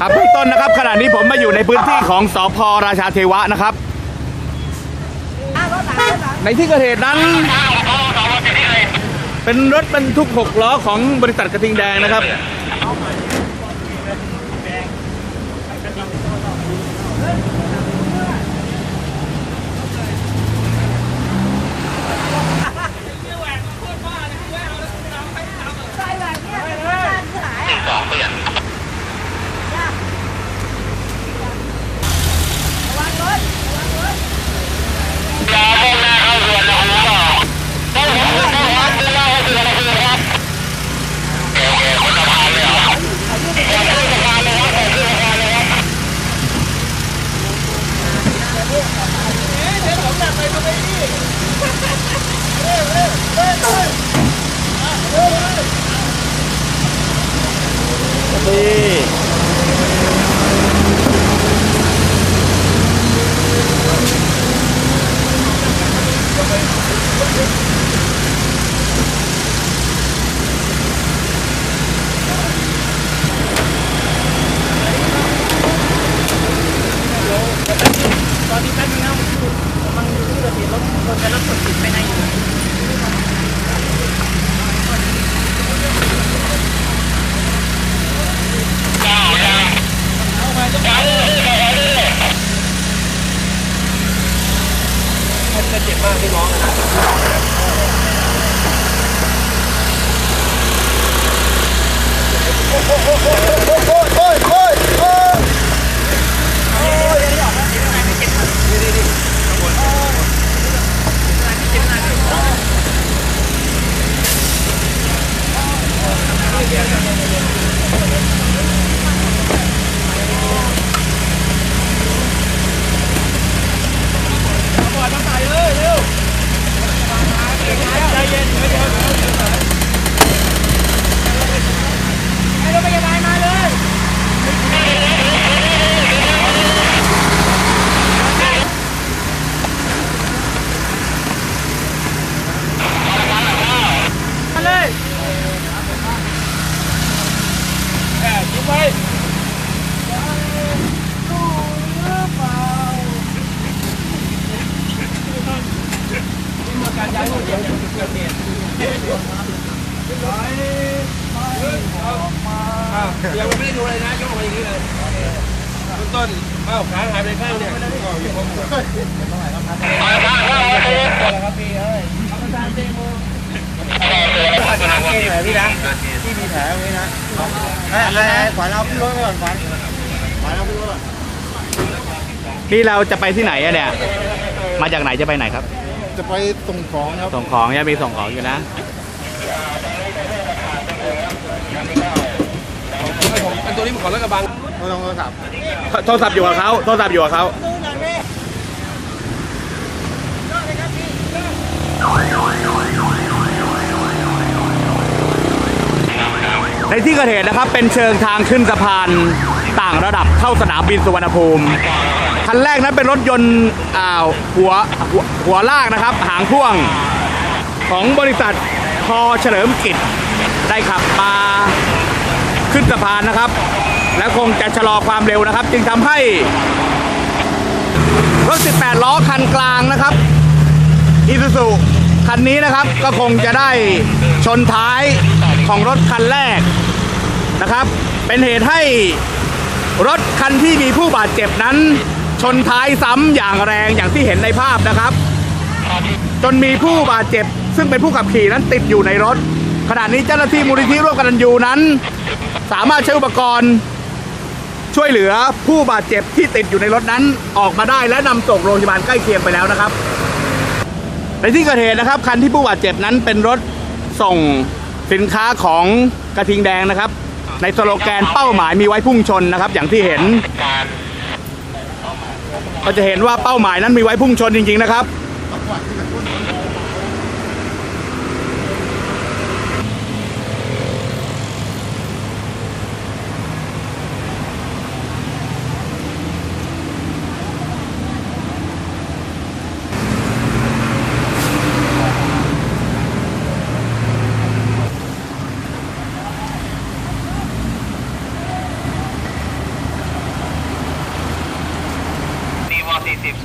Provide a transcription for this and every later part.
ครับพี่ต้นนะครับขณะนี้ผมมาอยู่ในพื้นที่ของสพราชาเทวะนะครับ ในที่เกิดเหตุนั้น เป็นรถบรรทุกหกล้อของบริษัทกระทิงแดงนะครับ จะเจ็บมากที่น้องนะโอ้โห ยังไม่ได้ดูเลยนะยกมาอย่างนี้เลยต้นเอ้าขาหายไปข้างเนี่ยก็อยู่ผมพี่นะที่มีแผลตรงนี้นะไอ้ไอ้ขวัญเอาขึ้นรถไปก่อนขวัญขวัญเอาขึ้นรถก่อนนี่เราจะไปที่ไหนอะเนี่ย มาจากไหนจะไปไหนครับ จะไปส่งของครับ ส่งของยังมีส่งของอยู่นะ เป็น ตัวนี้มันขอรถกระบังโทรศัพท์โทรศัพท์อยู่กับเขาโทรศัพท์อยู่กับเขาในที่เกิดเหตุนะครับเป็นเชิงทางขึ้นสะพานต่างระดับเข้าสนามบินสุวรรณภูมิคันแรกนั้นเป็นรถยนต์อ่าหัวหัวหัวลากนะครับ หางพ่วงของบริษัทพอเฉลิมกิจได้ขับมา ขึ้นสะพานนะครับ และคงจะชะลอความเร็วนะครับ จึงทำให้รถ 18 ล้อคันกลางนะครับอีซูซูคันนี้นะครับก็คงจะได้ชนท้ายของรถคันแรกนะครับ เป็นเหตุให้รถคันที่มีผู้บาดเจ็บนั้น ชนท้ายซ้ำอย่างแรงอย่างที่เห็นในภาพนะครับ จนมีผู้บาดเจ็บ ซึ่งเป็นผู้ขับขี่นั้นติดอยู่ในรถ ขณะนี้เจ้าหน้าที่มูลนิธิร่วมกันตันยูนั้น สามารถใช้อุปกรณ์ ช่วยเหลือผู้บาดเจ็บที่ติดอยู่ในรถนั้นออกมาได้และนำส่งโรงพยาบาลใกล้เคียงไปแล้วนะครับ ในที่เกิดเหตุนะครับ คันที่ผู้บาดเจ็บนั้นเป็นรถส่งสินค้าของกระทิงแดงนะครับ ในสโลแกนเป้าหมายมีไว้พุ่งชนนะครับ อย่างที่เห็นก็จะเห็นว่าเป้าหมายนั้นมีไว้พุ่งชนจริง ๆ นะครับ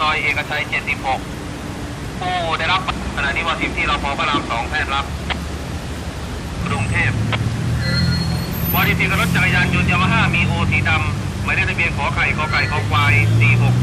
ซอยเอกชัย 76 ผู้ได้รับขณะนี้ว่าทีมที่เราพอพระรามสองแพทย์รับกรุงเทพวารีทีกัทรถจักรยานยนต์ยามาฮ่ามีโอสีดำหมายเลขทะเบียนขอไข่ขอไก่ขอควาย 46ขวดจังหวัด